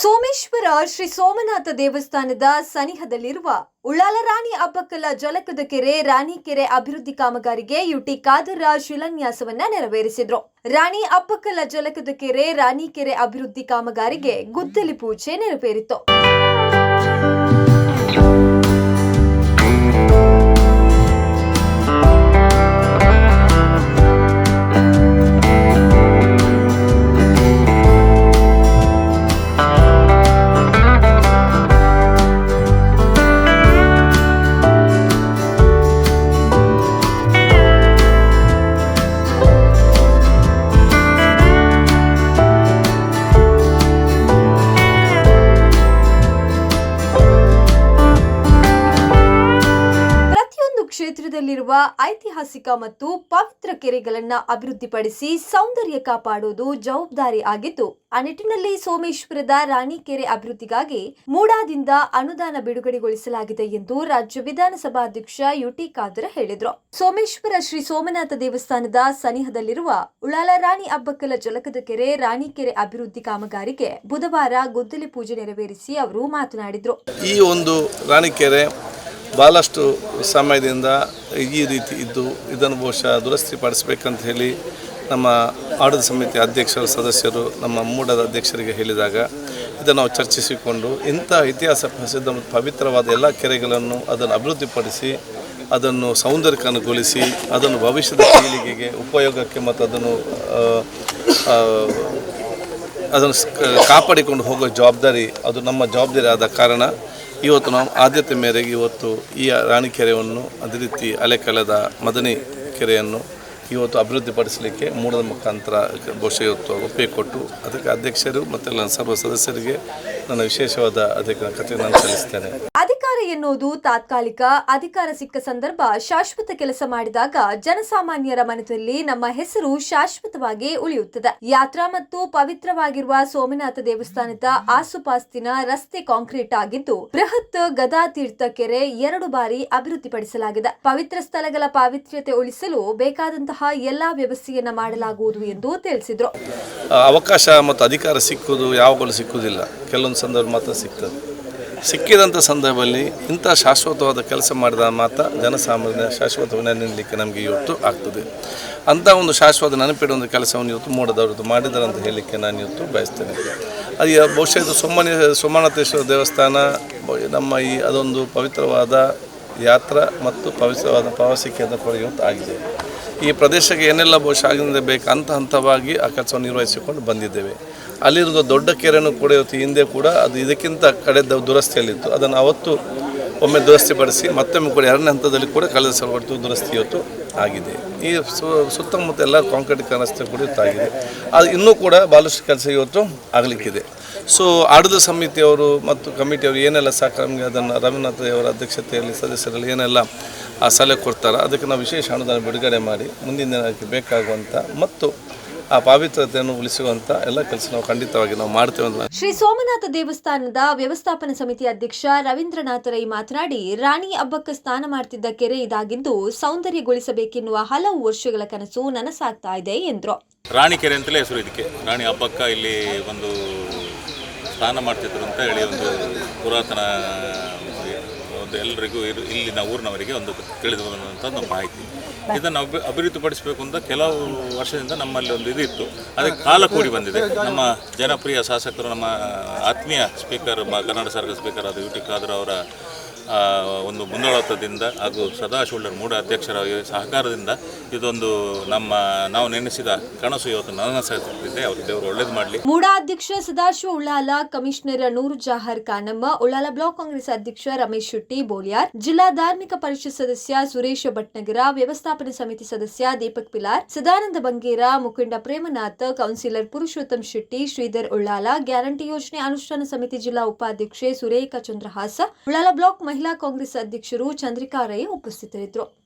ಸೋಮೇಶ್ವರ, ಶ್ರೀ ಸೋಮನಾಥ ದೇವಸ್ಥಾನದ ಸನಿಹದಲ್ಲಿರುವ ಉಳ್ಳಾಲ ರಾಣಿ ಅಬ್ಬಕ್ಕಲ ಜಲಕದ ಕೆರೆ ರಾಣಿಕೆರೆ ಅಭಿವೃದ್ಧಿ ಕಾಮಗಾರಿಗೆ ಯುಟಿ ಖಾದರ ಶಿಲಾನ್ಯಾಸವನ್ನ ನೆರವೇರಿಸಿದ್ರು. ರಾಣಿ ಅಬ್ಬಕ್ಕಲ ಜಲಕದ ಕೆರೆ ರಾಣಿಕೆರೆ ಅಭಿವೃದ್ಧಿ ಕಾಮಗಾರಿಗೆ ಗುದ್ದಲಿ ಪೂಜೆ ನೆರವೇರಿತು ಕ್ಷೇತ್ರದಲ್ಲಿರುವ ಐತಿಹಾಸಿಕ ಮತ್ತು ಪವಿತ್ರ ಕೆರೆಗಳನ್ನ ಅಭಿವೃದ್ಧಿಪಡಿಸಿ ಸೌಂದರ್ಯ ಕಾಪಾಡುವುದು ಜವಾಬ್ದಾರಿ ಆಗಿದ್ದು, ಆ ನಿಟ್ಟಿನಲ್ಲಿ ಸೋಮೇಶ್ವರದ ರಾಣಿಕೆರೆ ಅಭಿವೃದ್ಧಿಗಾಗಿ ಮೂಡಾದಿಂದ ಅನುದಾನ ಬಿಡುಗಡೆಗೊಳಿಸಲಾಗಿದೆ ಎಂದು ರಾಜ್ಯ ವಿಧಾನಸಭಾ ಅಧ್ಯಕ್ಷ ಯುಟಿ ಖಾದರ್ ಹೇಳಿದರು. ಸೋಮೇಶ್ವರ ಶ್ರೀ ಸೋಮನಾಥ ದೇವಸ್ಥಾನದ ಸನಿಹದಲ್ಲಿರುವ ಉಳಾಲ ರಾಣಿ ಅಬ್ಬಕ್ಕಲ ಜಲಕದ ಕೆರೆ ರಾಣಿ ಕೆರೆ ಅಭಿವೃದ್ಧಿ ಕಾಮಗಾರಿಗೆ ಬುಧವಾರ ಗುದ್ದಲಿ ಪೂಜೆ ನೆರವೇರಿಸಿ ಅವರು ಮಾತನಾಡಿದರು. ಈ ಒಂದು ರಾಣಿಕೆರೆ ಭಾಳಷ್ಟು ಸಮಯದಿಂದ ಈ ರೀತಿ ಇದ್ದು ಇದನ್ನು ಬಹುಶಃ ದುರಸ್ತಿ ಪಡಿಸ್ಬೇಕಂತ ಹೇಳಿ ನಮ್ಮ ಆಡಳಿತ ಸಮಿತಿ ಅಧ್ಯಕ್ಷರು, ಸದಸ್ಯರು ನಮ್ಮ ಮೂಡದ ಅಧ್ಯಕ್ಷರಿಗೆ ಹೇಳಿದಾಗ ಇದನ್ನು ನಾವು ಚರ್ಚಿಸಿಕೊಂಡು ಇಂಥ ಇತಿಹಾಸ ಪ್ರಸಿದ್ಧ ಮತ್ತು ಪವಿತ್ರವಾದ ಎಲ್ಲ ಕೆರೆಗಳನ್ನು ಅದನ್ನು ಅಭಿವೃದ್ಧಿಪಡಿಸಿ, ಅದನ್ನು ಸೌಂದರ್ಯಕರಣಗೊಳಿಸಿ ಅದನ್ನು ಭವಿಷ್ಯದ ಪೀಳಿಗೆಗೆ ಉಪಯೋಗಕ್ಕೆ ಮತ್ತು ಅದನ್ನು ಅದನ್ನು ಕಾಪಾಡಿಕೊಂಡು ಹೋಗೋ ಜವಾಬ್ದಾರಿ ಅದು ನಮ್ಮ ಜವಾಬ್ದಾರಿ ಆದ ಕಾರಣ ಇವತ್ತು ನಾವು ಆದ್ಯತೆ ಮೇರೆಗೆ ಇವತ್ತು ಈ ರಾಣಿ ಕೆರೆಯನ್ನು ಅದೇ ರೀತಿ ಅಲೆಕಲದ ಮದನಿ ಕೆರೆಯನ್ನು ಇವತ್ತು ಅಭಿವೃದ್ಧಿಪಡಿಸಲಿಕ್ಕೆ ಮೂಡದ ಮುಖಾಂತರ ಬಹುಶಃ ಇವತ್ತು ಒಪ್ಪಿಗೆ ಕೊಟ್ಟು ಅದಕ್ಕೆ ಅಧ್ಯಕ್ಷರು ಮತ್ತು ನನ್ನ ಸರ್ವ ಸದಸ್ಯರಿಗೆ ನನ್ನ ವಿಶೇಷವಾದ ಅದಕ್ಕೆ ಕಥೆ ನಾನು ಸಲ್ಲಿಸ್ತೇನೆ ಅಧಿಕಾರ ಎನ್ನುವುದು ತಾತ್ಕಾಲಿಕ, ಅಧಿಕಾರ ಸಿಕ್ಕ ಸಂದರ್ಭ ಶಾಶ್ವತ ಕೆಲಸ ಮಾಡಿದಾಗ ಜನಸಾಮಾನ್ಯರ ಮನದಲ್ಲಿ ನಮ್ಮ ಹೆಸರು ಶಾಶ್ವತವಾಗಿ ಉಳಿಯುತ್ತದೆ. ಯಾತ್ರಾ ಮತ್ತು ಪವಿತ್ರವಾಗಿರುವ ಸೋಮನಾಥ ದೇವಸ್ಥಾನದ ಆಸುಪಾಸ್ತಿನ ರಸ್ತೆ ಕಾಂಕ್ರೀಟ್ ಆಗಿದ್ದು, ಬೃಹತ್ ಗದಾತೀರ್ಥ ಕೆರೆ ಎರಡು ಬಾರಿ ಅಭಿವೃದ್ಧಿಪಡಿಸಲಾಗಿದೆ. ಪವಿತ್ರ ಸ್ಥಳಗಳ ಪಾವಿತ್ರ್ಯತೆ ಉಳಿಸಲು ಬೇಕಾದಂತಹ ಎಲ್ಲಾ ವ್ಯವಸ್ಥೆಯನ್ನು ಮಾಡಲಾಗುವುದು ಎಂದು ತಿಳಿಸಿದರು. ಅವಕಾಶ ಮತ್ತು ಅಧಿಕಾರ ಸಿಕ್ಕುವುದು ಯಾವಾಗಲೂ ಸಿಕ್ಕುವುದಿಲ್ಲ. ಕೆಲವೊಂದು ಸಂದರ್ಭ ಮಾತ್ರ ಸಿಗ್ತದೆ. ಸಿಕ್ಕಿದಂಥ ಸಂದರ್ಭದಲ್ಲಿ ಇಂಥ ಶಾಶ್ವತವಾದ ಕೆಲಸ ಮಾಡಿದ ಮಾತ್ರ ಜನಸಾಮಾನ್ಯ ಶಾಶ್ವತ ನೆನಲಿಕ್ಕೆ ನಮಗೆ ಇವತ್ತು ಆಗ್ತದೆ. ಅಂಥ ಒಂದು ಶಾಶ್ವತ ನೆನಪಿಡುವಂಥ ಕೆಲಸವನ್ನು ಇವತ್ತು ಮೂಡದವ್ರದ್ದು ಮಾಡಿದ್ದಾರೆ ಅಂತ ಹೇಳಲಿಕ್ಕೆ ನಾನು ಇವತ್ತು ಬಯಸ್ತೇನೆ. ಅದು ಬಹುಶಃ ಇದು ಸುಮ್ಮನೆ ಸೋಮನಾಥೇಶ್ವರ ದೇವಸ್ಥಾನ, ನಮ್ಮ ಈ ಅದೊಂದು ಪವಿತ್ರವಾದ ಯಾತ್ರಾ ಮತ್ತು ಪವಿತ್ರವಾದ ಪ್ರವಾಸಿ ಕೇಂದ್ರ ಕೂಡ ಇವತ್ತು ಆಗಿದೆ ಈ ಪ್ರದೇಶಕ್ಕೆ ಏನೆಲ್ಲ ಬಹುಶಃ ಆಗಿಂದ ಬೇಕು ಹಂತ ಹಂತವಾಗಿ ಆ ಕೆಲಸವನ್ನು ನಿರ್ವಹಿಸಿಕೊಂಡು ಬಂದಿದ್ದೇವೆ. ಅಲ್ಲಿರುವ ದೊಡ್ಡ ಕೆರೆಯನ್ನು ಕೂಡ ಇವತ್ತು ಹಿಂದೆ ಕೂಡ ಅದು ಇದಕ್ಕಿಂತ ಕಡೆ ದುರಸ್ತಿಯಲ್ಲಿತ್ತು. ಅದನ್ನು ಅವತ್ತು ಒಮ್ಮೆ ದುರಸ್ತಿಪಡಿಸಿ ಮತ್ತೊಮ್ಮೆ ಕೂಡ ಎರಡನೇ ಹಂತದಲ್ಲಿ ಕೂಡ ಕಳೆದ ಸಲ ದುರಸ್ತಿ ಇವತ್ತು ಆಗಿದೆ. ಈ ಸುತ್ತಮುತ್ತ ಎಲ್ಲ ಕಾಂಕ್ರೀಟ್ ರಸ್ತೆ ಕೂಡ ಆಗಿದೆ. ಅದು ಇನ್ನೂ ಕೂಡ ಭಾಳಷ್ಟು ಕೆಲಸ ಇವತ್ತು ಆಗಲಿಕ್ಕಿದೆ. ಸೊ ಆಡಳಿತ ಸಮಿತಿಯವರು ಮತ್ತು ಕಮಿಟಿಯವರು ಏನೆಲ್ಲ ಸಹಕಾರ ಅದನ್ನು ಅವರ ಅಧ್ಯಕ್ಷತೆಯಲ್ಲಿ ಸದಸ್ಯರಲ್ಲಿ ಏನೆಲ್ಲ ಸಲಹೆ ಕೊಡ್ತಾರೆ, ಅದಕ್ಕೆ ನಾವು ವಿಶೇಷ ಅನುದಾನ ಬಿಡುಗಡೆ ಮಾಡಿ, ಮುಂದಿನ ದಿನಕ್ಕೆ ಬೇಕಾಗುವಂಥ ಮತ್ತು ಆ ಪಾವಿತ್ರತೆಯನ್ನು ಉಳಿಸುವಂತ ಎಲ್ಲ ಕೆಲಸ ನಾವು ಖಂಡಿತವಾಗಿ ನಾವು ಮಾಡ್ತೇವೆ ಅಂತ ಶ್ರೀ ಸೋಮನಾಥ ದೇವಸ್ಥಾನದ ವ್ಯವಸ್ಥಾಪನಾ ಸಮಿತಿ ಅಧ್ಯಕ್ಷ ರವೀಂದ್ರನಾಥ ರೈ ಮಾತನಾಡಿ ರಾಣಿ ಹಬ್ಬಕ್ಕೆ ಸ್ನಾನ ಮಾಡ್ತಿದ್ದ ಕೆರೆ ಇದಾಗಿದ್ದು ಸೌಂದರ್ಯಗೊಳಿಸಬೇಕೆನ್ನುವ ಹಲವು ವರ್ಷಗಳ ಕನಸು ನನಸಾಗ್ತಾ ಇದೆ ರಾಣಿ ಕೆರೆ ಅಂತಲೇ ಹೆಸರು ಇದಕ್ಕೆ. ರಾಣಿ ಹಬ್ಬಕ್ಕ ಇಲ್ಲಿ ಒಂದು ಸ್ನಾನ ಮಾಡ್ತಿದ್ರು ಅಂತ ಹೇಳಿ ಒಂದು ಪುರಾತನ ಒಂದು ಎಲ್ಲರಿಗೂ ಇಲ್ಲಿನ ಊರಿನವರಿಗೆ ಒಂದು ತಿಳಿದು ಬಂದಂಥ ಒಂದು ಮಾಹಿತಿ. ಇದನ್ನು ಅಭಿ, ಅಭಿವೃದ್ಧಿಪಡಿಸಬೇಕು ಅಂತ ಕೆಲವು ವರ್ಷದಿಂದ ನಮ್ಮಲ್ಲಿ ಒಂದು ಇದು ಇತ್ತು. ಅದಕ್ಕೆ ಕಾಲ ಕೂಡಿ ಬಂದಿದೆ. ನಮ್ಮ ಜನಪ್ರಿಯ ಶಾಸಕರು, ನಮ್ಮ ಆತ್ಮೀಯ ಸ್ಪೀಕರ್ ಕನ್ನಡ ಸರ್ಕಾರ ಸ್ಪೀಕರ್ ಅದು ಯು ಟಿ ಖಾದರ್ ಅವರ ಒಂದು ಮುನ್ನೋಳತದಿಂದ ಹಾಗೂ ಸದಾಶಿವಳ್ಳರ್ ಮೂಡ ಅಧ್ಯಕ್ಷರ ಸಹಕಾರದಿಂದ ಇದೊಂದು ನಮ್ಮ ನಾವು ನೆನೆಸಿದ ಕನಸು ಇವತ್ತು ನನಸಾಗುತ್ತಿದೆ ಅವರು ದೇವರು ಒಳ್ಳೇದು ಮಾಡಲಿ. ಮೂಡ ಅಧ್ಯಕ್ಷ ಸದಾಶಿವ ಉಳ್ಳಾಲ, ಕಮಿಷನರ್ ನೂರು ಜಾಹರ್ ಖಾನಮ್ಮ ಉಳ್ಳಾಲ ಬ್ಲಾಕ್ ಕಾಂಗ್ರೆಸ್ ಅಧ್ಯಕ್ಷ ರಮೇಶ್ ಶೆಟ್ಟಿ ಬೋಲಿಯಾರ್, ಜಿಲ್ಲಾ ಧಾರ್ಮಿಕ ಪರಿಷತ್ ಸದಸ್ಯ ಸುರೇಶ ಭಟ್ನಗರ, ವ್ಯವಸ್ಥಾಪನೆ ಸಮಿತಿ ಸದಸ್ಯ ದೀಪಕ್ ಪಿಲಾರ್, ಸದಾನಂದ ಬಂಗೇರ ಮುಖಂಡ ಪ್ರೇಮನಾಥ್, ಕೌನ್ಸಿಲರ್ ಪುರುಷೋತ್ತಮ್ ಶೆಟ್ಟಿ, ಶ್ರೀಧರ್ ಉಳ್ಳಾಲ, ಗ್ಯಾರಂಟಿ ಯೋಜನೆ ಅನುಷ್ಠಾನ ಸಮಿತಿ ಜಿಲ್ಲಾ ಉಪಾಧ್ಯಕ್ಷೆ ಸುರೇಖಾ ಚಂದ್ರಹಾಸ, ಉಳ್ಳಾಲ ಬ್ಲಾಕ್ ಮಹಿಳಾ ಕಾಂಗ್ರೆಸ್ ಅಧ್ಯಕ್ಷರು ಚಂದ್ರಿಕಾ ರೈ ಉಪಸ್ಥಿತರಿದ್ದರು